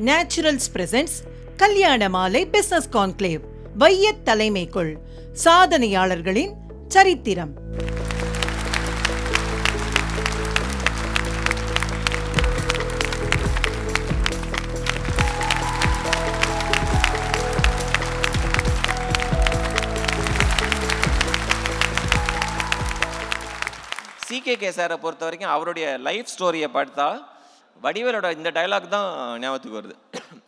Naturals presence கல்யாண மாலை business conclave வையத் தலைமைக்குள் சாதனையாளர்களின் சரித்திரம் சிகேகே சாரை பொறுத்த வரைக்கும் அவருடைய லைஃப் ஸ்டோரியை பார்த்தா வடிவேலோட இந்த டயலாக் தான் ஞாபகத்துக்கு வருது.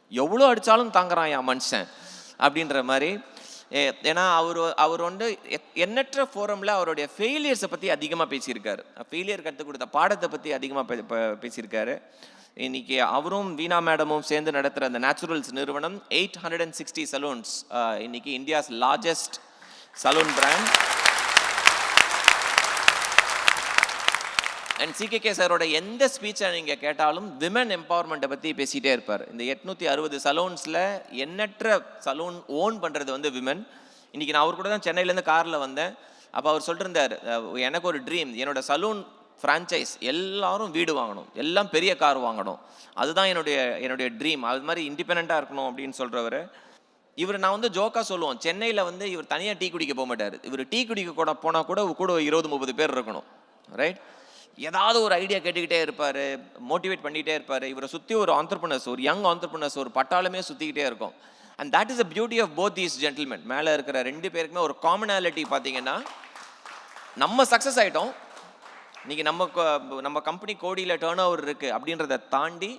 எவ்வளோ அடித்தாலும் தாங்குறான் என் மனுஷன் அப்படின்ற மாதிரி. ஏ- ஏன்னா அவர் அவர் வந்து எண்ணற்ற ஃபோரமில் அவருடைய ஃபெயிலியர்ஸை பற்றி அதிகமாக பேசியிருக்காரு. ஃபெயிலியர் கற்றுக் கொடுத்த பாடத்தை பற்றி அதிகமாக பேசியிருக்காரு. இன்னைக்கு அவரும் வீணா மேடமும் சேர்ந்து நடத்துகிற அந்த நேச்சுரல்ஸ் நிறுவனம் eight hundred and sixty salons இன்னைக்கு India's largest salon brand and CKK சாரோட எந்த ஸ்பீச்சை நீங்கள் கேட்டாலும் விமன் எம்பவர்மெண்ட்டை பற்றி பேசிகிட்டே இருப்பார். இந்த எட்நூற்றி அறுபது சலூன்ஸில் எண்ணற்ற சலூன் ஓன் பண்ணுறது வந்து விமன் இன்றைக்கி நான் அவர் கூட தான் சென்னையிலேருந்து காரில் வந்தேன். அப்போ அவர் சொல்லிருந்தார் எனக்கு ஒரு ட்ரீம் என்னோட சலூன் ஃப்ரான்ச்சைஸ் எல்லாரும் வீடு வாங்கணும். எல்லாம் பெரிய கார் வாங்கணும். அதுதான் என்னுடைய என்னுடைய ட்ரீம் அது மாதிரி இண்டிபெண்ட்டாக இருக்கணும் அப்படின்னு சொல்கிறவர் இவர் நான் வந்து ஜோக்கா சொல்லுவோம். சென்னையில் வந்து இவர் தனியாக டீ குடிக்க போக மாட்டார். இவர் டீ குடிக்க கூட போனால் கூட கூட இருபது முப்பது பேர் இருக்கணும். ரைட் ஏதாவது ஒரு ஐடியா கேட்டுக்கிட்டே இருப்பார் மோட்டிவேட் பண்ணிகிட்டே இருப்பார். இவரை சுற்றி ஒரு ஆண்டர்பனர்ஸ் ஒரு யங் ஆண்டர்பனர்ஸ் ஒரு பட்டாளமே சுற்றிக்கிட்டே இருக்கும். And that is a beauty of both these gentlemen மேலே இருக்கிற ரெண்டு பேருக்குமே ஒரு காமனாலிட்டி பார்த்தீங்கன்னா நம்ம சக்ஸஸ் ஆகிட்டோம் இன்னைக்கு நம்ம நம்ம கம்பெனி கோடியில் டேர்ன் ஓவர் இருக்குது அப்படின்றத தாண்டி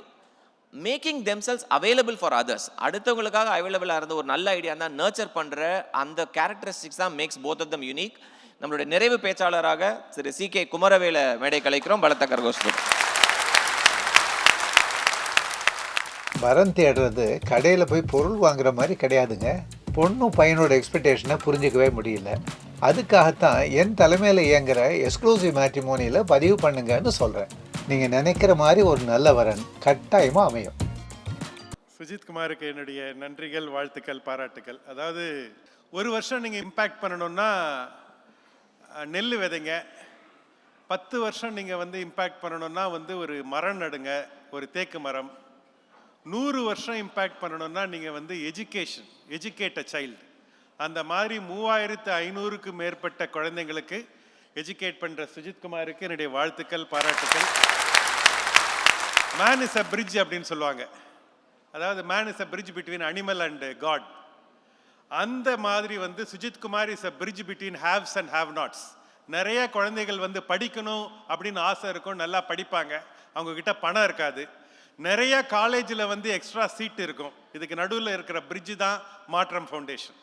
making themselves available for others அடுத்தவங்களுக்காக அவைலபிளாக இருந்த ஒரு நல்ல ஐடியா தான் நர்ச்சர் பண்ணுற அந்த கேரக்டரிஸ்டிக்ஸ் தான் makes both of them unique நம்மளுடைய நிறைவு பேச்சாளராக திரு சி கே குமரவேல மேடை கலைக்கிறோம். பலத்த கரகோஷம் வரம் தேடுறது கடையில் போய் பொருள் வாங்குற மாதிரி கிடையாதுங்க. பொண்ணும் பையனோட எக்ஸ்பெக்டேஷனை புரிஞ்சுக்கவே முடியல. அதுக்காகத்தான் என் தலைமையில் இயங்குற எக்ஸ்க்ளூசிவ் மேட்ரிமோனியில் பதிவு பண்ணுங்கன்னு சொல்கிறேன் நீங்கள் நினைக்கிற மாதிரி ஒரு நல்ல வரன் கட்டாயமாக அமையும். சுஜித் குமாருக்கு என்னுடைய நன்றிகள் வாழ்த்துக்கள் பாராட்டுக்கள். அதாவது ஒரு வருஷம் நீங்கள் இம்பேக்ட் பண்ணணும்னா நெல் விதைங்க. பத்து வருஷம் நீங்கள் வந்து இம்பேக்ட் பண்ணணும்னா வந்து ஒரு மரம் நடுங்க ஒரு தேக்கு மரம். நூறு வருஷம் இம்பேக்ட் பண்ணணும்னா நீங்கள் வந்து எஜுகேஷன் எஜுகேட் அ சைல்டு அந்த மாதிரி மூவாயிரத்து ஐநூறுக்கு மேற்பட்ட குழந்தைங்களுக்கு எஜுகேட் பண்ணுற சுஜித் குமாருக்கு என்னுடைய வாழ்த்துக்கள் பாராட்டுக்கள். மேன் இஸ் அ பிரிட்ஜ் அப்படின்னு சொல்லுவாங்க. அதாவது man is a bridge between animal and god அந்த மாதிரி வந்து Sujith Kumar is a bridge between haves and have nots நிறைய குழந்தைகள் வந்து படிக்கணும் அப்படின்னு ஆசை இருக்கும் நல்லா படிப்பாங்க. அவங்கக்கிட்ட பணம் இருக்காது. நிறைய காலேஜில் வந்து எக்ஸ்ட்ரா சீட் இருக்கும். இதுக்கு நடுவில் இருக்கிற பிரிட்ஜு தான் மாற்றம் ஃபவுண்டேஷன்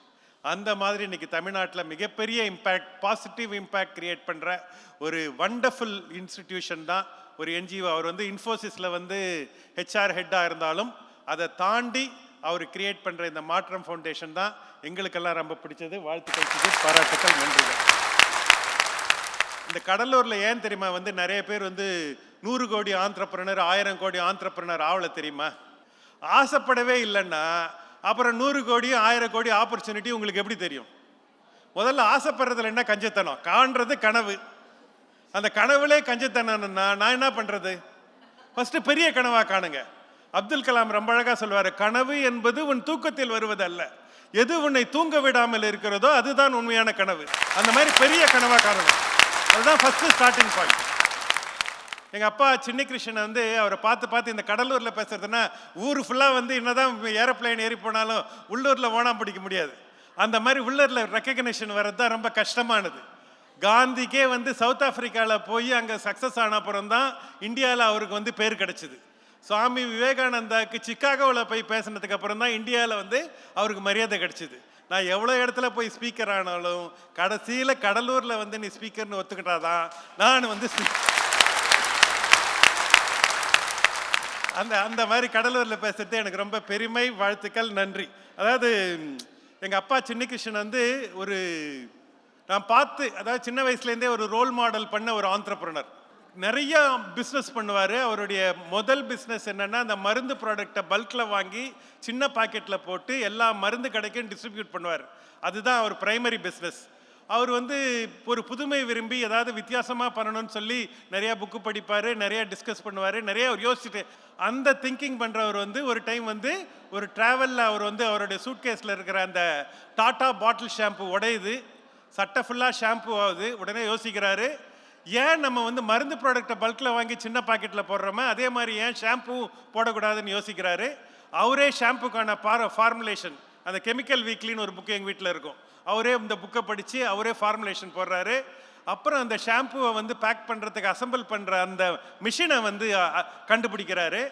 அந்த மாதிரி இன்னைக்கு தமிழ்நாட்டில் மிகப்பெரிய இம்பேக்ட் பாசிட்டிவ் இம்பேக்ட் கிரியேட் பண்ணுற ஒரு வண்டர்ஃபுல் இன்ஸ்டிடியூஷன் தான் ஒரு என்ஜிஓ அவர் வந்து இன்ஃபோசிஸில் வந்து ஹெச்ஆர் ஹெட்டாக இருந்தாலும் அதை தாண்டி அவர் கிரியேட் பண்ணுற இந்த மாற்றம் ஃபவுண்டேஷன் தான் எங்களுக்கெல்லாம் ரொம்ப பிடிச்சது. வாழ்த்துக்கள் பாராட்டுக்கள் நன்றிகள். இந்த கடலூரில் ஏன் தெரியுமா வந்து நிறைய பேர் வந்து நூறு கோடி ஆந்திரப்பிரனர் ஆயிரம் கோடி ஆந்திரப்பிரனர் ஆகலை தெரியுமா? ஆசைப்படவே இல்லைன்னா அப்புறம் நூறு கோடி ஆயிரம் கோடி ஆப்பர்ச்சுனிட்டி உங்களுக்கு எப்படி தெரியும்? முதல்ல ஆசைப்படுறதுல என்ன கஞ்சத்தனம்? காண்றது கனவு. அந்த கனவுலே கஞ்சத்தனம்னா நான் என்ன பண்ணுறது ஃபஸ்ட்டு பெரிய கனவாக காணுங்க. அப்துல் கலாம் ரொம்ப அழகாக சொல்வார் கனவு என்பது உன் தூக்கத்தில் வருவதல்ல. எது உன்னை தூங்க விடாமல் இருக்கிறதோ அதுதான் உண்மையான கனவு. அந்த மாதிரி பெரிய கனவாக காணணும் அதுதான் ஃபஸ்ட்டு ஸ்டார்டிங் பாயிண்ட் எங்கள் அப்பா சின்ன கிருஷ்ணன் வந்து அவரை பார்த்து பார்த்து இந்த கடலூரில் பேசுகிறதுனா ஊர் ஃபுல்லாக வந்து என்னதான் ஏரோப்ளேன் ஏறி போனாலும் உள்ளூரில் ஓனாம் பிடிக்க முடியாது. அந்த மாதிரி உள்ளூரில் ரெக்கக்னேஷன் வர்றது தான் ரொம்ப கஷ்டமானது. காந்திக்கே வந்து சவுத் ஆஃப்ரிக்காவில் போய் அங்கே சக்ஸஸ் ஆன அப்புறம் தான் இந்தியாவில் அவருக்கு வந்து பேர் கிடச்சிது. சுவாமி விவேகானந்தாக்கு சிக்காகோவில் போய் பேசினதுக்கு அப்புறம் தான் இந்தியாவில் வந்து அவருக்கு மரியாதை கிடச்சிது. நான் எவ்வளோ இடத்துல போய் ஸ்பீக்கர் ஆனாலும் கடைசியில் கடலூரில் வந்து நீ ஸ்பீக்கர்னு ஒத்துக்கிட்டாதான் நான் வந்து அந்த அந்த மாதிரி கடலூரில் பேசுறது எனக்கு ரொம்ப பெருமை வாழ்த்துக்கள் நன்றி. அதாவது எங்கள் அப்பா அப்பா சின்னகிருஷ்ணன் வந்து ஒரு நான் பார்த்து அதாவது சின்ன வயசுலேருந்தே ஒரு ரோல் மாடல் பண்ண ஒரு ஆண்டர்பிரனர் நிறைய பிஸ்னஸ் பண்ணுவார். அவருடைய முதல் பிஸ்னஸ் என்னென்னா அந்த மருந்து ப்ராடக்டை பல்கில் வாங்கி சின்ன பாக்கெட்டில் போட்டு எல்லா மருந்து கடைக்கும் டிஸ்ட்ரிபியூட் பண்ணுவார். அதுதான் அவர் பிரைமரி பிஸ்னஸ் அவர் வந்து ஒரு புதுமை விரும்பி ஏதாவது வித்தியாசமாக பண்ணணும்னு சொல்லி நிறையா புக்கு படிப்பார் நிறையா டிஸ்கஸ் பண்ணுவார் நிறைய அவர் யோசிச்சுட்டு அந்த திங்கிங் பண்ணுறவர் வந்து ஒரு டைம் வந்து ஒரு ட்ராவலில் அவர் வந்து அவருடைய சூட்கேஸில் இருக்கிற அந்த டாட்டா பாட்டில் ஷாம்பு உடையுது. சட்டை ஃபுல்லாக ஷாம்பு ஆகுது. உடனே யோசிக்கிறாரு ஏன் நம்ம வந்து மருந்து ப்ராடக்ட்டை பல்கில் வாங்கி சின்ன பாக்கெட்டில் போடுறோமோ அதே மாதிரி ஏன் ஷாம்பு போடக்கூடாதுன்னு யோசிக்கிறாரு. அவரே ஷாம்புக்கான பார ஃபார்முலேஷன் அந்த கெமிக்கல் வீக்லின்னு ஒரு புக்கு எங்கள் வீட்டில் இருக்கும். அவரே இந்த புக்கை படித்து அவரே ஃபார்முலேஷன் போடுறாரு. அப்புறம் அந்த ஷாம்புவை வந்து பேக் பண்ணுறதுக்கு அசெம்பிள் பண்ணுற அந்த மிஷினை வந்து கண்டுபிடிக்கிறாரு.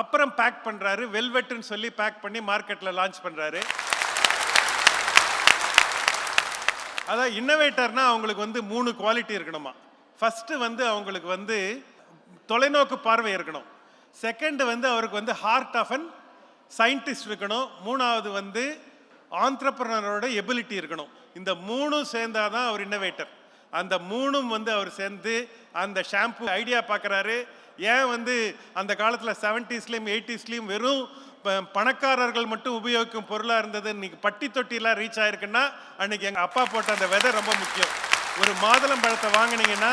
அப்புறம் பேக் பண்ணுறாரு வெல்வெட்டுன்னு சொல்லி பேக் பண்ணி மார்க்கெட்டில் லான்ச் பண்ணுறாரு அதான் இன்னோவேட்டர்னால் அவங்களுக்கு வந்து மூணு குவாலிட்டி இருக்கணுமா? ஃபஸ்ட்டு வந்து அவங்களுக்கு வந்து தொலைநோக்கு பார்வை இருக்கணும். செகண்டு வந்து அவருக்கு வந்து ஹார்ட் ஆஃப் அன் சயின்டிஸ்ட் இருக்கணும். மூணாவது வந்து ஆண்டர்பிரனரோட எபிலிட்டி இருக்கணும். இந்த மூணும் சேர்ந்தாதான் அவர் இன்னோவேட்டர் அந்த மூணும் வந்து அவர் சேர்ந்து அந்த ஷாம்பு ஐடியா பார்க்குறாரு ஏன் வந்து அந்த காலத்தில் செவன்ட்டீஸ்லேயும் எயிட்டிஸ்லேயும் வெறும் பணக்காரர்கள் மட்டும் உபயோகிக்கும் பொருளாக இருந்தது இன்னைக்கு பட்டி தொட்டிலாம் ரீச் ஆயிருக்குன்னா அன்னைக்கு எங்கள் அப்பா போட்ட அந்த விதை ரொம்ப முக்கியம். ஒரு மாதுளம் பழத்தை வாங்குனீங்கன்னா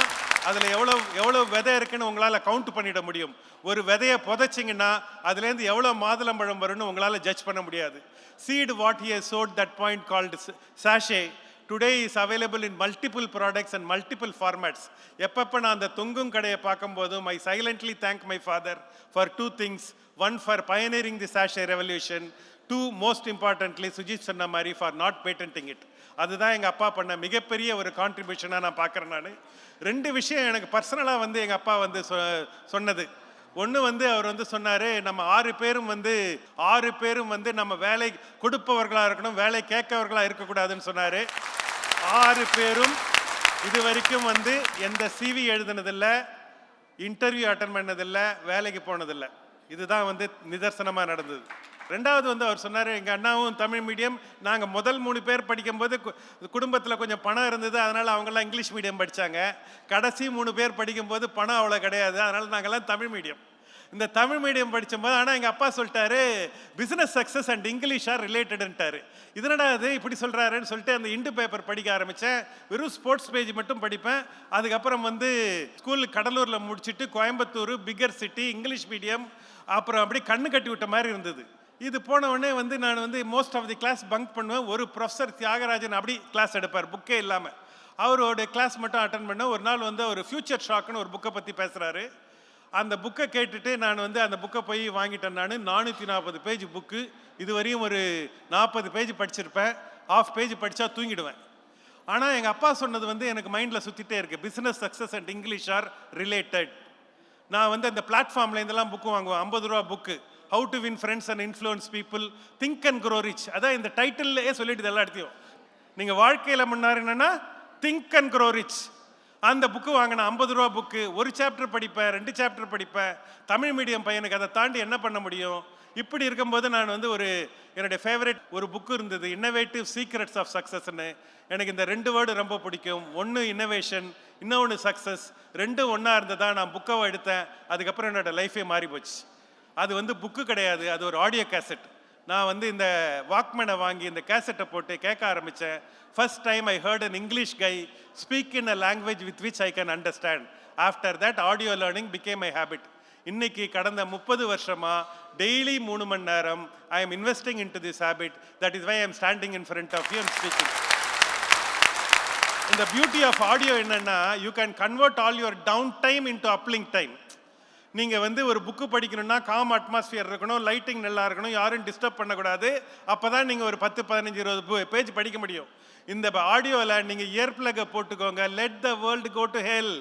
அதில் எவ்வளோ எவ்வளோ விதை இருக்குன்னு உங்களால் கவுண்ட் பண்ணிட முடியும். ஒரு விதையை புதைச்சிங்கன்னா அதுலேருந்து எவ்வளோ மாதுளம்பழம் வரும்னு உங்களால் ஜட்ஜ் பண்ண முடியாது. Seed what here sowed that point called sachet today is available in multiple products and multiple formats எப்பப்போ நான் அந்த தொங்கும் கடையை பார்க்கும்போதும் I silently thank my father for two things one for pioneering the sachet revolution two most importantly Sujith சொன்ன மாதிரி for not patenting it அதுதான் எங்கள் அப்பா பண்ண மிகப்பெரிய ஒரு கான்ட்ரிபியூஷனாக நான் பார்க்குறேன் நான். ரெண்டு விஷயம் எனக்கு பர்சனலாக வந்து எங்கள் அப்பா வந்து சொ- சொன்னது. ஒன்று வந்து அவர் வந்து சொன்னார் நம்ம ஆறு பேரும் வந்து ஆறு பேரும் வந்து நம்ம வேலை கொடுப்பவர்களாக இருக்கணும் வேலை கேட்கவர்களாக இருக்கக்கூடாதுன்னு சொன்னார். ஆறு பேரும் இது வரைக்கும் வந்து எந்த சிவி எழுதுனதில்லை இன்டர்வியூ அட்டன் பண்ணதில்லை வேலைக்கு போனதில்லை. இதுதான் வந்து நிதர்சனமாக நடந்தது. ரெண்டாவது வந்து அவர் சொன்னார் எங்கள் அண்ணாவும் தமிழ் மீடியம் நாங்கள் முதல் மூணு பேர் படிக்கும்போது குடும்பத்தில் கொஞ்சம் பணம் இருந்தது அதனால் அவங்கெல்லாம் இங்கிலீஷ் மீடியம் படித்தாங்க கடைசி மூணு பேர் படிக்கும்போது பணம் அவ்வளோ கிடையாது அதனால் நாங்கள்லாம் தமிழ் மீடியம். இந்த தமிழ் மீடியம் படித்தபோது ஆனால் எங்கள் அப்பா சொல்லிட்டாரு business success and English are ரிலேட்டடுன்ட்டாரு இதனடா அது இப்படி சொல்கிறாருன்னு சொல்லிட்டு அந்த இண்டு பேப்பர் படிக்க ஆரம்பித்தேன் வெறும் ஸ்போர்ட்ஸ் பேஜ் மட்டும் படிப்பேன். அதுக்கப்புறம் வந்து ஸ்கூல் கடலூரில் முடிச்சுட்டு Coimbatore bigger city English medium அப்புறம் அப்படி கண்ணு கட்டி விட்ட மாதிரி இருந்தது. இது போன உடனே வந்து நான் வந்து most of the class bunk பண்ணுவேன். ஒரு ப்ரொஃபஸர் தியாகராஜன் அப்படி கிளாஸ் எடுப்பார். புக்கே இல்லாமல் அவரோட கிளாஸ் மட்டும் அட்டன் பண்ண ஒரு நாள் வந்து ஒரு ஃபியூச்சர் ஷாக்னு ஒரு புக்கை பற்றி பேசுகிறாரு அந்த புக்கை கேட்டுட்டு நான் வந்து அந்த புக்கை போய் வாங்கிட்டேன் நான். நானூற்றி நாற்பது பேஜ் புக்கு இதுவரையும் ஒரு நாற்பது பேஜ் படிச்சிருப்பேன். ஆஃப் பேஜ் படித்தா தூங்கிடுவேன். ஆனால் எங்கள் அப்பா சொன்னது வந்து எனக்கு மைண்டில் சுற்றிட்டே இருக்குது business success and English are related நான் வந்து அந்த பிளாட்ஃபார்ம்ல இருந்தெல்லாம் புக்கு வாங்குவேன். ஐம்பது ரூபா book how to win friends and influence people think and grow rich அதான் இந்த டைட்டில்லையே சொல்லிட்டு எல்லா இடத்தையும் நீங்கள் வாழ்க்கையில் முன்னார் என்னன்னா திங்க் அண்ட் க்ரோ ரிச் அந்த புக்கு வாங்கினேன் ஐம்பது ரூபா புக்கு ஒரு சாப்டர் படிப்பேன் ரெண்டு சாப்டர் படிப்பேன். தமிழ் மீடியம் பையனுக்கு அதை தாண்டி என்ன பண்ண முடியும்? இப்படி இருக்கும்போது நான் வந்து ஒரு என்னுடைய ஃபேவரட் ஒரு புக்கு இருந்தது இன்னோவேட்டிவ் சீக்ரெட்ஸ் ஆஃப் சக்ஸஸ்ன்னு எனக்கு இந்த ரெண்டு வேர்டு ரொம்ப பிடிக்கும். ஒன்று இன்னோவேஷன் இன்னொன்று சக்ஸஸ் ரெண்டும் ஒன்றா இருந்ததா நான் புக்கவை எடுத்தேன். அதுக்கப்புறம் என்னோடய லைஃபே மாறி போச்சு அது வந்து புக்கு கிடையாது. அது ஒரு ஆடியோ கேசட் நான் வந்து இந்த வாக்மேனை வாங்கி இந்த கேசட்டை போட்டு கேட்க ஆரம்பித்தேன் first time I heard an English guy speak in a language with which I can understand after that audio learning became my habit இன்னைக்கு கடந்த முப்பது வருஷமா டெய்லி மூணு மணி நேரம் I am investing into this habit that is why I am standing in front of you and speaking இந்த beauty of audio என்னென்னா you can convert all your down time into uplink time நீங்கள் வந்து ஒரு book படிக்கணும்னா com atmosphere இருக்கணும் lighting நல்லா இருக்கணும் யாரும் டிஸ்டர்ப் பண்ணக்கூடாது. அப்போ தான் நீங்கள் ஒரு பத்து பதினஞ்சு இருபது பேஜ் படிக்க முடியும். இந்த ஆடியோவில் நீங்கள் இயர் பிளக்கை போட்டுக்கோங்க. Let the world go to hell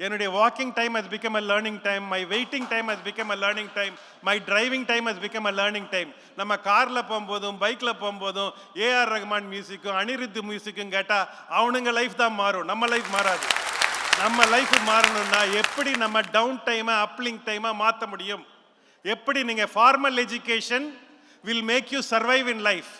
என்னுடைய walking time has become a learning time my waiting time has become a learning time my driving time has become a learning time நம்ம காரில் போகும்போதும் பைக்கில் போகும்போதும் ஏஆர் ரஹ்மான் மியூசிக்கும் அனிருத் மியூசிக்கும் கேட்டால் அவனுங்க லைஃப் தான் மாறும். நம்ம லைஃப் மாறாது. நம்ம லைஃப் மாறணும்னா எப்படி நம்ம டவுன் டைமை அப்லிங் டைமாக மாற்ற முடியும்? எப்படி நீங்கள் formal education will make you survive in life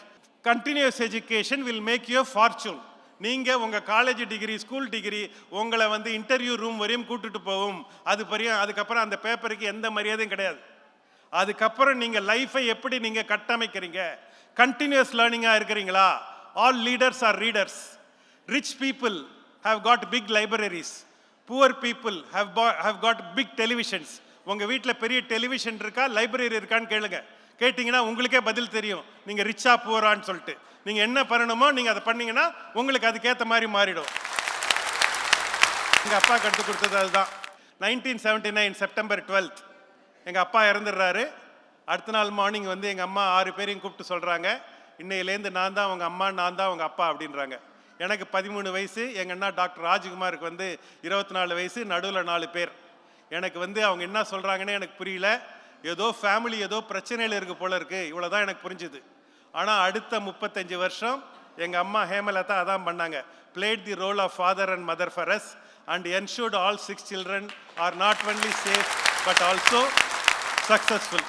continuous education will make you fortune நீங்கள் உங்கள் காலேஜ் டிகிரி ஸ்கூல் டிகிரி உங்களை வந்து இன்டர்வியூ ரூம் வரையும் கூட்டுட்டு போகும். அது பெரிய அதுக்கப்புறம் அந்த பேப்பருக்கு எந்த மரியாதையும் கிடையாது. அதுக்கப்புறம் நீங்கள் லைஃப்பை எப்படி நீங்கள் கட்டமைக்கிறீங்க? கண்டினியூஸ் லேர்னிங்காக இருக்கிறீங்களா? All leaders are readers rich people have got big libraries poor people have have got big televisions உங்கள் வீட்டில் பெரிய டெலிவிஷன் இருக்கா லைப்ரரி இருக்கான்னு கேளுங்க. கேட்டிங்கன்னா உங்களுக்கே பதில் தெரியும். நீங்கள் ரிச்சா போகிறான்னு சொல்லிட்டு. நீங்கள் என்ன பண்ணணுமோ நீங்கள் அதை பண்ணீங்கன்னா உங்களுக்கு அதுக்கேற்ற மாதிரி மாறிடும். எங்கள் அப்பா கற்றுக் கொடுத்தது அதுதான். Nineteen seventy nine September twelfth எங்கள் அப்பா இறந்துடுறாரு. அடுத்த நாள் மார்னிங் வந்து எங்கள் அம்மா ஆறு பேரையும் கூப்பிட்டு சொல்கிறாங்க இன்னையிலேருந்து நான் தான் உங்கள் அம்மா நான் தான் உங்கள் அப்பா அப்படின்றாங்க. எனக்கு பதிமூணு வயசு எங்கள் அண்ணா டாக்டர் ராஜ்குமாருக்கு வந்து இருபத்தி நாலு வயசு நடுவில் நாலு பேர். எனக்கு வந்து அவங்க என்ன சொல்கிறாங்கன்னு எனக்கு புரியல. ஏதோ ஃபேமிலி ஏதோ பிரச்சனையில் இருக்கு போல இவ்வளோ தான் எனக்கு புரிஞ்சுது. ஆனால் அடுத்த முப்பத்தஞ்சு வருஷம் எங்கள் அம்மா ஹேமலதா அதான் பண்ணாங்க. Played the role of father and mother for us and ensured all six children are not only safe but also successful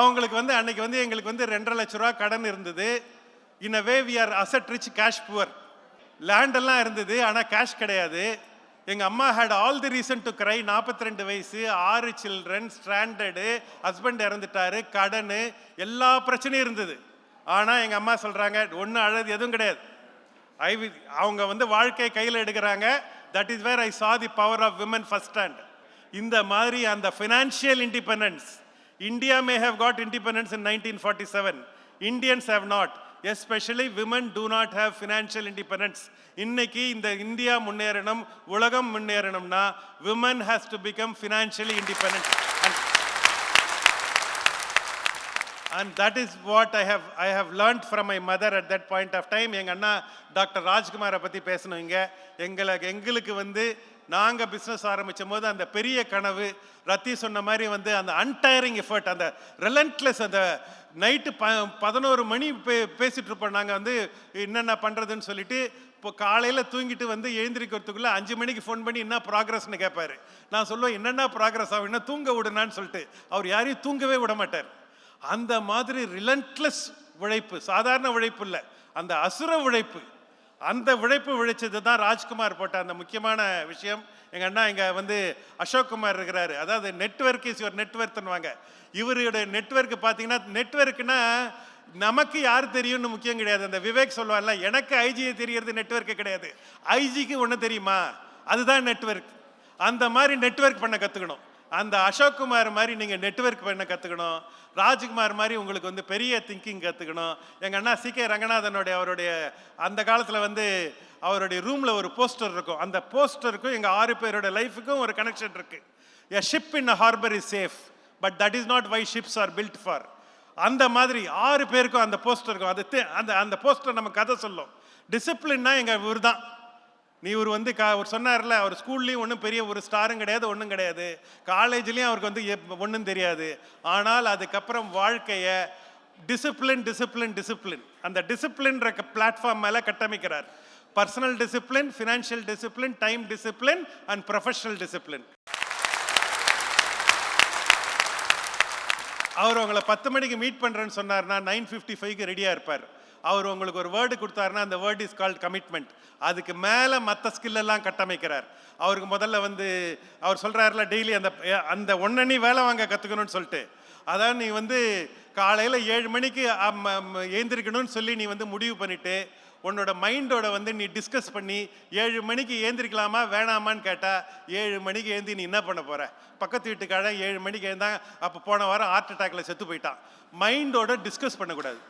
அவங்களுக்கு வந்து அன்னைக்கு வந்து எங்களுக்கு வந்து ரெண்டரை லட்ச ரூபா கடன் இருந்தது. In a way we are asset rich cash poor land எல்லாம் இருந்தது ஆனால் கேஷ் கிடையாது. எங்கள் அம்மா had all the reason to cry நாற்பத்தி ரெண்டு வயசு ஆறு சில்ட்ரன் ஸ்ட்ராண்டடு ஹஸ்பண்ட் இறந்துட்டாரு கடன் எல்லா பிரச்சனையும் இருந்தது. ஆனால் எங்கள் அம்மா சொல்கிறாங்க ஒன்றும் அழகு எதுவும் கிடையாது. ஐ அவங்க வந்து வாழ்க்கையை கையில் எடுக்கிறாங்க. That is where I saw the power of women first stand இந்த மாதிரி அந்த financial independence India may have got independence in nineteen forty seven Indians have not especially women too not have financial independence இன்னைக்கு இந்த India முன்னேறணும் உலகம் முன்னேறணும்னா women has to become financially independence and that is what I have I have learned from my mother at that point of time எங்கள் அண்ணா doctor ராஜ்குமாரை பற்றி பேசணும் இங்கே. எங்களுக்கு எங்களுக்கு வந்து நாங்கள் பிஸ்னஸ் ஆரம்பித்த போது அந்த பெரிய கனவு ரத்தி சொன்ன மாதிரி வந்து அந்த அன்டயரிங் எஃபர்ட் அந்த ரிலன்ட்லெஸ் அந்த நைட்டு ப பதினோரு மணி பே பேசிகிட்ருப்போம் இருப்போம் நாங்கள் வந்து என்னென்ன பண்ணுறதுன்னு சொல்லிட்டு இப்போ காலையில் தூங்கிட்டு வந்து எழுந்திரிக்கிறதுக்குள்ளே அஞ்சு மணிக்கு ஃபோன் பண்ணி என்ன ப்ராக்ரஸ்னு கேட்பாரு நான் சொல்லுவேன் என்னென்ன ப்ராக்ரஸ் ஆகும்? என்ன தூங்க விடுனான்னு சொல்லிட்டு. அவர் யாரையும் தூங்கவே விட மாட்டார். அந்த மாதிரி ரிலண்ட்லெஸ் உழைப்பு சாதாரண உழைப்பு இல்லை. அந்த அசுர உழைப்பு அந்த உழைப்பு உழைச்சது தான் ராஜ்குமார் போட்ட அந்த முக்கியமான விஷயம். எங்கள் அண்ணா இங்கே வந்து அசோக் குமார் இருக்கிறாரு. அதாவது நெட்வொர்க் இஸ் யுவர் நெட்ஒர்க்னுவாங்க இவருடைய நெட்வொர்க் பார்த்தீங்கன்னா நெட்வொர்க்னா நமக்கு யார் தெரியும்னு முக்கியம் கிடையாது. அந்த விவேக் சொல்லுவார்ல எனக்கு ஐஜியை தெரியறது நெட்ஒர்க்கு கிடையாது. ஐஜிக்கு ஒன்று தெரியுமா? அதுதான் நெட்வொர்க் அந்த மாதிரி நெட்வொர்க் பண்ண கற்றுக்கணும் அந்த அசோக்குமார் மாதிரி நீங்கள் நெட்வொர்க் பண்ண கற்றுக்கணும் ராஜ்குமார் மாதிரி உங்களுக்கு வந்து பெரிய திங்கிங் கற்றுக்கணும் எங்கள் அண்ணா சி கே ரங்கநாதனுடைய அவருடைய அந்த காலத்தில் வந்து அவருடைய ரூமில் ஒரு போஸ்டர் இருக்கும். அந்த போஸ்டருக்கும் எங்கள் ஆறு பேரோட லைஃபுக்கும் ஒரு கனெக்ஷன் இருக்குது a ship in a harbour is safe but that is not why ships are built for அந்த மாதிரி ஆறு பேருக்கும் அந்த போஸ்டர் இருக்கும். அது அந்த அந்த போஸ்டர் நம்ம கதை சொல்லும். டிசிப்ளின்னா எங்கள் இவர் தான் நீ இவர் வந்து கா அவர் சொன்னார்ல அவர் ஸ்கூல்லையும் ஒன்றும் பெரிய ஒரு ஸ்டாரும் கிடையாது ஒன்றும் கிடையாது. காலேஜ்லேயும் அவருக்கு வந்து ஒன்றும் தெரியாது. ஆனால் அதுக்கப்புறம் வாழ்க்கையை டிசிப்ளின் டிசிப்ளின் டிசிப்ளின் அந்த டிசிப்ளின்ற பிளாட்ஃபார்ம் மேலே கட்டமைக்கிறார். Personal discipline financial discipline time discipline and professional discipline அவர் உங்களை பத்து மணிக்கு மீட் பண்ணுறேன்னு சொன்னார்னா நைன் ஃபிஃப்டி ஃபைவ்க்கு ரெடியாக இருப்பார். அவர் உங்களுக்கு ஒரு வேர்டு கொடுத்தாருன்னா அந்த வேர்ட் இஸ் கால்ட் கமிட்மெண்ட் அதுக்கு மேலே மற்ற ஸ்கில்லெல்லாம் எல்லாம் கட்டமைக்கிறார். அவருக்கு முதல்ல வந்து அவர் சொல்கிறாருல டெய்லி அந்த அந்த ஒன்னணி வேலை வாங்க கற்றுக்கணும்னு சொல்லிட்டு. அதாவது நீ வந்து காலையில் ஏழு மணிக்கு ஏந்திரிக்கணும்னு சொல்லி நீ வந்து முடிவு பண்ணிவிட்டு உன்னோட மைண்டோட வந்து நீ டிஸ்கஸ் பண்ணி ஏழு மணிக்கு ஏந்திரிக்கலாமா வேணாமான்னு கேட்டால் ஏழு மணிக்கு ஏந்தி நீ என்ன பண்ண போகிற பக்கத்து வீட்டுக்காரன் ஏழு மணிக்கு எழுந்தாங்க அப்போ போன வாரம் ஹார்ட் அட்டாக்ல செத்து போயிட்டான். மைண்டோட டிஸ்கஸ் பண்ணக்கூடாது.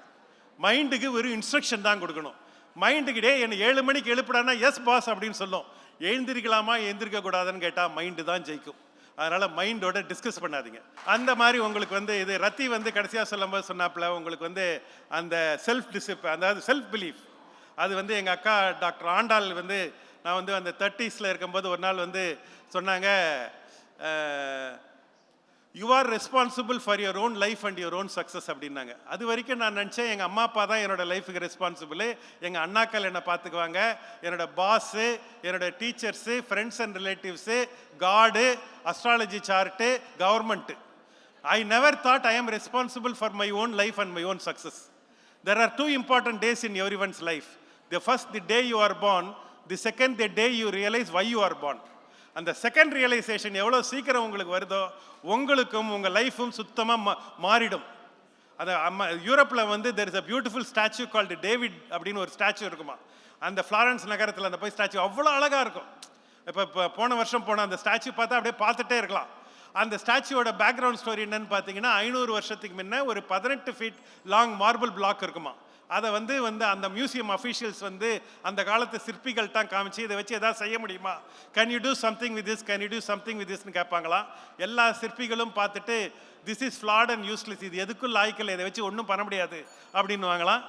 மைண்டுக்கு ஒரு இன்ஸ்ட்ரக்ஷன் தான் கொடுக்கணும். மைண்டுக்கு டே என்னை ஏழு மணிக்கு எழுப்பிடானா எஸ் பாஸ் அப்படின்னு சொல்லும். எழுந்திரிக்கலாமா எழுந்திருக்க கூடாதுன்னு கேட்டால் மைண்டு தான் ஜெயிக்கும். அதனால் மைண்டோட டிஸ்கஸ் பண்ணாதீங்க. அந்த மாதிரி உங்களுக்கு வந்து இது ரத்தி வந்து கடைசியாக சொல்லும்போது சொன்னாப்புல உங்களுக்கு வந்து அந்த செல்ஃப் டிசிப் அதாவது செல்ஃப் பிலீஃப் அது வந்து எங்கள் அக்கா டாக்டர் ஆண்டாள் வந்து நான் வந்து அந்த தேர்ட்டிஸில் இருக்கும்போது ஒரு நாள் வந்து சொன்னாங்க you are responsible for your own life and your own success அப்படின்னாங்க. அது வரைக்கும் நான் நினச்சேன் எங்கள் அம்மா அப்பா தான் என்னோடய லைஃபுக்கு ரெஸ்பான்சிபிள் எங்கள் அண்ணாக்கள் என்னை பார்த்துக்குவாங்க. என்னோட பாஸு என்னோட teachers friends and relatives god astrology chart government I never thought I am responsible for my own life and my own success there are two important days in every one's life the first the day you are born the second the day you realize why you are born அந்த second realisation எவ்வளோ சீக்கிரம் உங்களுக்கு வருதோ உங்களுக்கும் உங்கள் லைஃபும் சுத்தமாக மா மாறிடும். அந்த அம்மா யூரோப்பில் வந்து there is a beautiful statue called David அப்படின்னு ஒரு ஸ்டாச்சு இருக்குமா? அந்த ஃப்ளாரன்ஸ் நகரத்தில் அந்த போய் ஸ்டாச்சு அவ்வளோ அழகாக இருக்கும். இப்போ இப்போ போன வருஷம் போன அந்த ஸ்டாச்சு பார்த்தா அப்படியே பார்த்துட்டே இருக்கலாம். அந்த ஸ்டாச்சுவோட பேக்ரவுண்ட் ஸ்டோரி என்னன்னு பார்த்தீங்கன்னா ஐநூறு வருஷத்துக்கு முன்ன ஒரு பதினெட்டு ஃபீட் லாங் மார்பிள் பிளாக் இருக்குமா? அதை வந்து வந்து அந்த மியூசியம் அஃபீஷியல்ஸ் வந்து அந்த காலத்து சிற்பிகள் தான் காமிச்சு இதை வச்சு எதாவது செய்ய முடியுமா? Can you do something with this can you do something with திஸ்னு கேட்பாங்களாம் எல்லா சிற்பிகளும் பார்த்துட்டு this is flat and useless இது எதுக்கும் லாய்க்கல இதை வச்சு ஒன்றும் பண்ண முடியாது. அப்படின்னு வாங்கலாம்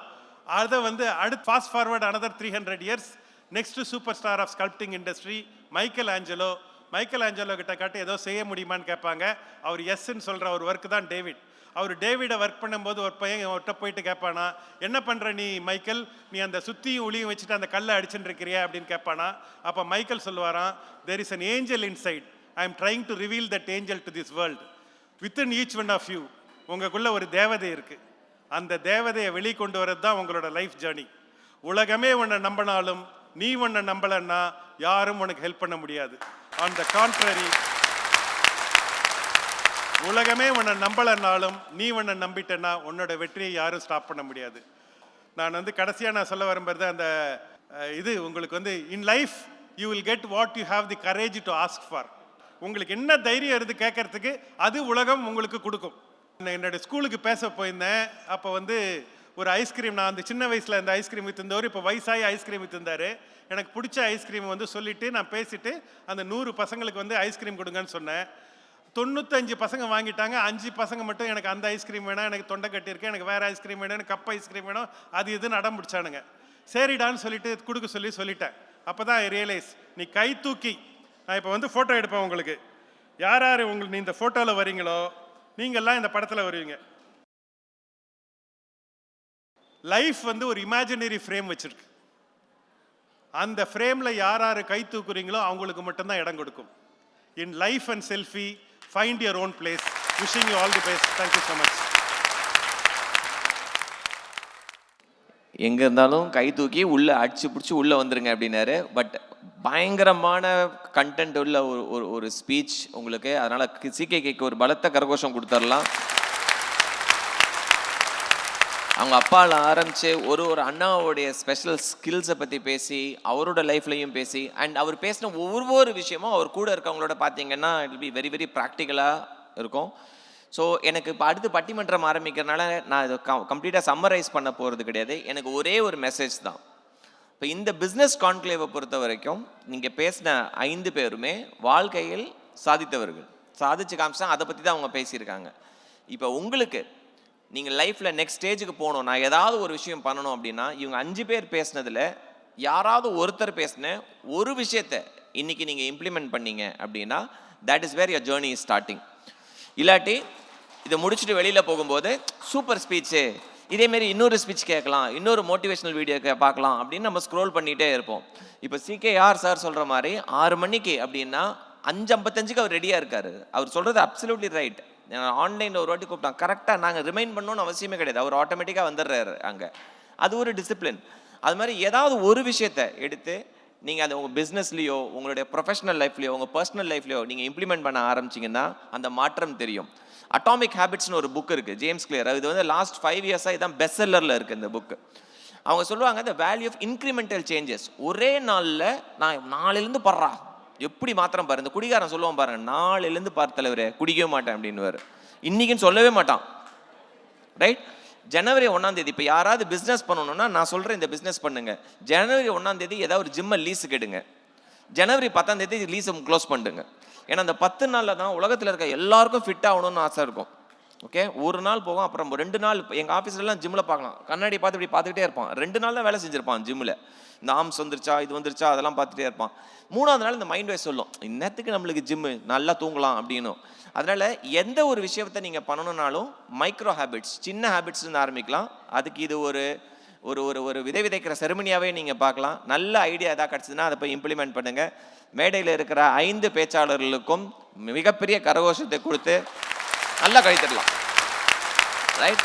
அதை வந்து அடுத்து fast forward another three hundred years next superstar of sculpting industry Michelangelo Michelangelo கிட்ட காட்டி ஏதோ செய்ய முடியுமான்னு கேட்பாங்க. அவர் எஸ்ன்னு சொல்கிற ஒரு ஒர்க் தான் டேவிட் அவர் டேவிடை ஒர்க் பண்ணும்போது ஒரு பையன் அவர்கிட்ட போயிட்டு கேட்பானா என்ன பண்ணுற நீ மைக்கேல்? நீ அந்த சுத்தியும் உளியும் வச்சுட்டு அந்த கல்லை அடிச்சுட்டு இருக்கிறியா? அப்படின்னு கேட்பானா. அப்போ மைக்கேல் சொல்லுவாராம் there is an angel inside I am trying to reveal that angel to this world within each one of you உங்களுக்குள்ள ஒரு தேவதை இருக்குது அந்த தேவதையை வெளிக்கொண்டு வரது தான் உங்களோட லைஃப் ஜேர்னி உலகமே உன்னை நம்பினாலும் நீ உன்னை நம்பலன்னா யாரும் உனக்கு ஹெல்ப் பண்ண முடியாது. ஆன் த கான்ட்ரரி உலகமே உன்னை நம்பலைனாலும் நீ உன்னை நம்பிட்டேன்னா உன்னோட வெற்றியை யாரும் ஸ்டாப் பண்ண முடியாது. நான் வந்து கடைசியாக நான் சொல்ல வரும்போது அந்த இது உங்களுக்கு வந்து in life you will get what you have the courage to ask for உங்களுக்கு என்ன தைரியம் இருந்து கேட்கறதுக்கு அது உலகம் உங்களுக்கு கொடுக்கும். நான் என்னோட ஸ்கூலுக்கு பேச போயிருந்தேன். அப்போ வந்து ஒரு ஐஸ்கிரீம் நான் அந்த சின்ன வயசில் அந்த ஐஸ்கிரீம் விற்றுந்தவர் இப்போ வயசாகி ஐஸ்கிரீம் விற்றுந்தாரு எனக்கு பிடிச்ச ஐஸ்கிரீம் வந்து சொல்லிவிட்டு நான் பேசிவிட்டு அந்த நூறு பசங்களுக்கு வந்து ஐஸ்கிரீம் கொடுங்கன்னு சொன்னேன். தொண்ணூத்தஞ்சு பசங்க வாங்கிட்டாங்க. அஞ்சு பசங்க மட்டும் எனக்கு அந்த ஐஸ்கிரீம் வேணும் எனக்கு தொண்டை கட்டியிருக்கேன் எனக்கு வேறு ஐஸ்கிரீம் வேணும் எனக்கு கப் ஐஸ்கிரீம் வேணும் அது இதுன்னு அடம் பிடிச்சானுங்க. சரிடான்னு சொல்லிட்டு கொடுக்க சொல்லி சொல்லிட்டேன். அப்போ தான் ரியலைஸ் நீ கை தூக்கி நான் இப்போ வந்து ஃபோட்டோ எடுப்பேன் உங்களுக்கு. யார் யார் உங்களுக்கு நீ இந்த ஃபோட்டோவில் வரீங்களோ நீங்கள்லாம் இந்த படத்தில் வருவீங்க. லைஃப் வந்து ஒரு இமேஜினரி ஃப்ரேம் வச்சுருக்கு. அந்த ஃப்ரேமில் யார் யார் கை தூக்குறீங்களோ அவங்களுக்கு மட்டும்தான் இடம் கொடுக்கும். In life and selfie find your own place wishing you all the best thank you so much எங்கே இருந்தாலும் கை தூக்கி உள்ளே அடிச்சு பிடிச்சி உள்ளே வந்துருங்க அப்படின்னாரு. பட் பயங்கரமான கண்டென்ட் உள்ள ஒரு ஒரு ஒரு ஸ்பீச் உங்களுக்கு. அதனால் சிகேகேக்கு ஒரு பலத்த கரகோஷம் கொடுத்துடலாம் அவங்க அப்பால ஆரம்பித்து ஒரு ஒரு அண்ணாவுடைய ஸ்பெஷல் ஸ்கில்ஸை பற்றி பேசி அவரோட லைஃப்லையும் பேசி அண்ட் அவர் பேசின ஒவ்வொரு விஷயமும் அவர் கூட இருக்கவங்களோட பார்த்தீங்கன்னா இட் பி வெரி வெரி ப்ராக்டிக்கலாக இருக்கும். ஸோ எனக்கு இப்போ அடுத்து பட்டிமன்றம் ஆரம்பிக்கிறனால நான் இதை கம்ப்ளீட்டாக சம்மரைஸ் பண்ண போகிறது கிடையாது. எனக்கு ஒரே ஒரு மெசேஜ் தான். இப்போ இந்த பிஸ்னஸ் கான்க்ளேவை பொறுத்த வரைக்கும் நீங்கள் பேசின ஐந்து பேருமே வாழ்க்கையில் சாதித்தவர்கள். சாதிச்சு காமிச்சா அதை பற்றி தான் அவங்க பேசியிருக்காங்க. இப்போ உங்களுக்கு நீங்கள் லைஃப்பில் நெக்ஸ்ட் ஸ்டேஜுக்கு போகணும். நான் ஏதாவது ஒரு விஷயம் பண்ணணும் அப்படின்னா இவங்க அஞ்சு பேர் பேசினதில் யாராவது ஒருத்தர் பேசின ஒரு விஷயத்தை இன்னைக்கு நீங்கள் இம்ப்ளிமெண்ட் பண்ணீங்க அப்படின்னா that is where your journey is starting இல்லாட்டி இதை முடிச்சுட்டு வெளியில் போகும்போது சூப்பர் ஸ்பீச்சு இதேமாரி இன்னொரு ஸ்பீச் கேட்கலாம் இன்னொரு மோட்டிவேஷனல் வீடியோ கே பார்க்கலாம் அப்படின்னு நம்ம ஸ்க்ரோல் பண்ணிகிட்டே இருப்போம். இப்போ சிகேஆர் சார் சொல்கிற மாதிரி ஆறு மணிக்கு அப்படின்னா அஞ்சு ஐம்பத்தஞ்சுக்கு அவர் ரெடியாக இருக்கார். அவர் சொல்கிறது அப்சல்யூட்லி ரைட் ஆன்லைனில் ஒரு வாட்டி கூப்பிட்டான். கரெக்டாக நாங்கள் ரிமைண்ட் பண்ணணும்னு அவசியமே கிடையாது. அவர் ஆட்டோமேட்டிக்காக வந்துடுறாரு அங்கே. அது ஒரு டிசிப்ளின் அது மாதிரி ஏதாவது ஒரு விஷயத்தை எடுத்து நீங்கள் அது உங்கள் பிஸ்னஸ்லேயோ உங்களுடைய ப்ரொஃபஷனல் லைஃப்லையோ உங்கள் பர்சனல் லைஃப்லையோ நீங்கள் இம்ப்ளிமெண்ட் பண்ண ஆரம்பிச்சிங்கன்னா அந்த மாற்றம் தெரியும். அட்டாமிக் ஹேபிட்ஸ்னு ஒரு புக் இருக்குது ஜேம்ஸ் கிளியர் இது வந்து லாஸ்ட் ஃபைவ் இயர்ஸாக இதான் பெஸ்ட் செல்லரில் இருக்குது இந்த புக்கு அவங்க சொல்லுவாங்க the value of incremental changes ஒரே நாளில் நான் நாளிலேருந்து படுறா. எப்படி மாத்திரம் பாரு இந்த குடிகாரன் சொல்லுவான் பாருங்க நாளிலேருந்து பார் தலைவரே குடிக்கவே மாட்டேன் அப்படின்னு இன்னைக்குன்னு சொல்லவே மாட்டான். ரைட் ஜனவரி ஒன்றாம் தேதி இப்போ யாராவது பிஸ்னஸ் பண்ணணும்னா நான் சொல்கிறேன் இந்த பிஸ்னஸ் பண்ணுங்க. ஜனவரி ஒன்றாம் தேதி ஏதாவது ஒரு ஜிம்மை லீஸுக்கு எடுங்க ஜனவரி பத்தாம் தேதி லீஸை க்ளோஸ் பண்ணுங்க ஏன்னா அந்த பத்து நாளில் தான் உலகத்தில் இருக்க எல்லாருக்கும் ஃபிட் ஆகணும்னு ஆசை இருக்கும். ஓகே ஒரு நாள் போகும் அப்புறம் ரெண்டு நாள் எங்கள் ஆஃபீஸ்லலாம் ஜிம்மில் பார்க்கலாம். கண்ணாடி பார்த்து இப்படி பார்த்துக்கிட்டே இருப்பான். ரெண்டு நாள் தான் வேலை செஞ்சிருப்பான் ஜிம்மில் இந்த ஆம்ஸ் வந்துருச்சா இது வந்துருச்சா அதெல்லாம் பார்த்துட்டே இருப்பான். மூணாவது நாள் இந்த மைண்ட் வைஸ் சொல்லும். இன்னத்துக்கு நம்மளுக்கு ஜிம்மு நல்லா தூங்கலாம் அப்படின்னும் அதனால் எந்த ஒரு விஷயத்தை நீங்கள் பண்ணணுன்னாலும் மைக்ரோ ஹேபிட்ஸ் சின்ன ஹேபிட்ஸ்ன்னு ஆரம்பிக்கலாம். அதுக்கு இது ஒரு ஒரு ஒரு ஒரு விதை விதைக்கிற செருமனியாகவே நீங்கள் பார்க்கலாம். நல்ல ஐடியா எதாவது கிடச்சிதுன்னா அதை போய் இம்ப்ளிமெண்ட் பண்ணுங்கள் மேடையில் இருக்கிற ஐந்து பேச்சாளர்களுக்கும் மிகப்பெரிய கரகோஷத்தை கொடுத்து நல்லா கழித்திடலாம் ரைட்